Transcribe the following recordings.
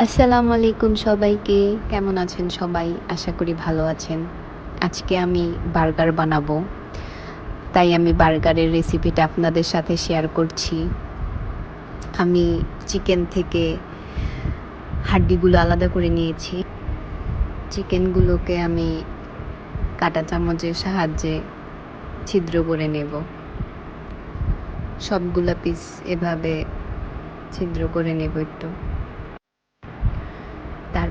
আসসালামু আলাইকুম সবাইকে। কেমন আছেন সবাই? আশা করি ভালো আছেন। আজকে আমি বার্গার বানাবো। তাই আমি বার্গারের রেসিপিটা আপনাদের সাথে শেয়ার করছি। আমি চিকেন থেকে হাড্ডিগুলো আলাদা করে নিয়েছি। চিকেনগুলোকে আমি কাটা চামচের সাহায্যে ছিদ্র করে নেব। সবগুলা পিস এভাবে ছিদ্র করে নেব একটু।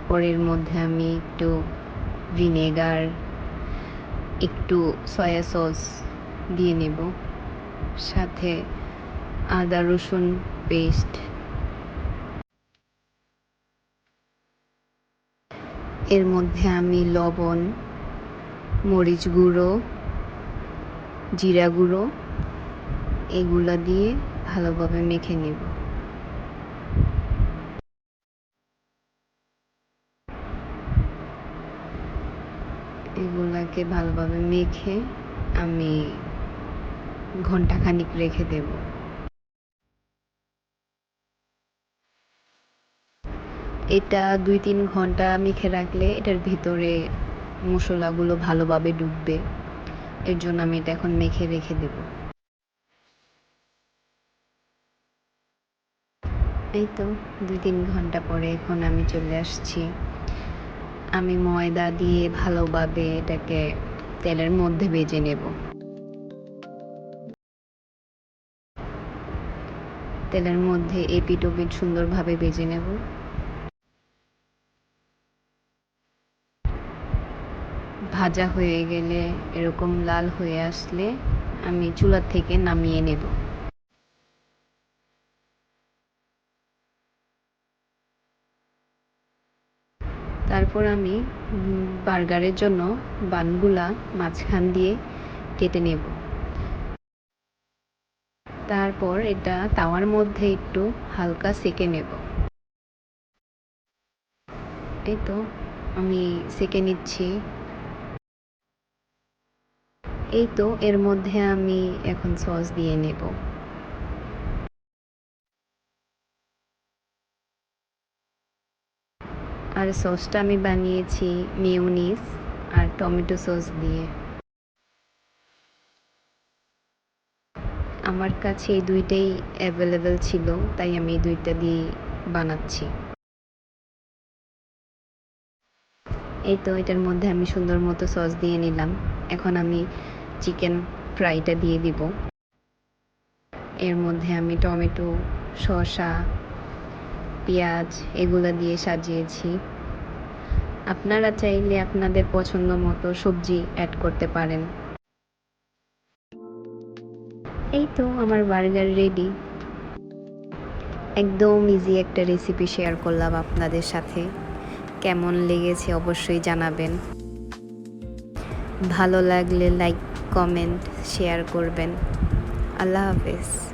তারপর এর মধ্যে আমি একটু ভিনেগার, একটু সয়া সস দিয়ে নেব। সাথে আদা রসুন পেস্ট। এর মধ্যে আমি লবণ, মরিচ গুঁড়ো, জিরা গুঁড়ো, এগুলো দিয়ে ভালোভাবে মেখে নেব। এগুলাকে ভালোভাবে মেখে আমি ঘন্টাখানিক রেখে দেব। এটা দুই তিন ঘণ্টা মেখে রাখলে এটার ভিতরে মশলাগুলো ভালোভাবে ডুববে। এর জন্য আমি এটা এখন মেখে রেখে দেব। এই তো দুই তিন ঘণ্টা পরে এখন আমি চলে আসছি। আমি ময়দা দিয়ে ভালোভাবে এটাকে তেলের মধ্যে ভেজে নেব। তেলের মধ্যে এপিট ওপিট সুন্দরভাবে ভেজে নেব। ভাজা হয়ে গেলে এরকম লাল হয়ে আসলে আমি চুলা থেকে নামিয়ে নেব। তারপর আমি বার্গারের জন্য বানগুলা মাঝখান দিয়ে কেটে নেব। তারপর এটা তাওয়ার মধ্যে একটু হালকা সেকে নেব। এই তো আমি সেকে নিচ্ছি। এই তো এর মধ্যে আমি এখন সস দিয়ে নেব। আর সসটা আমি বানিয়েছি মিউনিস আর টমেটো সস দিয়ে। আমার কাছে এই দুইটাই অ্যাভেলেবেল ছিল, তাই আমি এই দুইটা দিয়ে বানাচ্ছি। এই তো, এটার মধ্যে আমি সুন্দর মতো সস দিয়ে নিলাম। এখন আমি চিকেন ফ্রাইটা দিয়ে দিব। এর মধ্যে আমি টমেটো, শসা, পেঁয়াজ, এগুলো দিয়ে সাজিয়েছি। আপনারা চাইলে আপনাদের পছন্দ মতো সবজি অ্যাড করতে পারেন। এই তো আমার বার্গার রেডি একদম ইজি একটা রেসিপি শেয়ার করলাম আপনাদের সাথে। কেমন লেগেছে অবশ্যই জানাবেন। ভালো লাগলে লাইক কমেন্ট শেয়ার করবেন। আল্লাহ হাফেজ।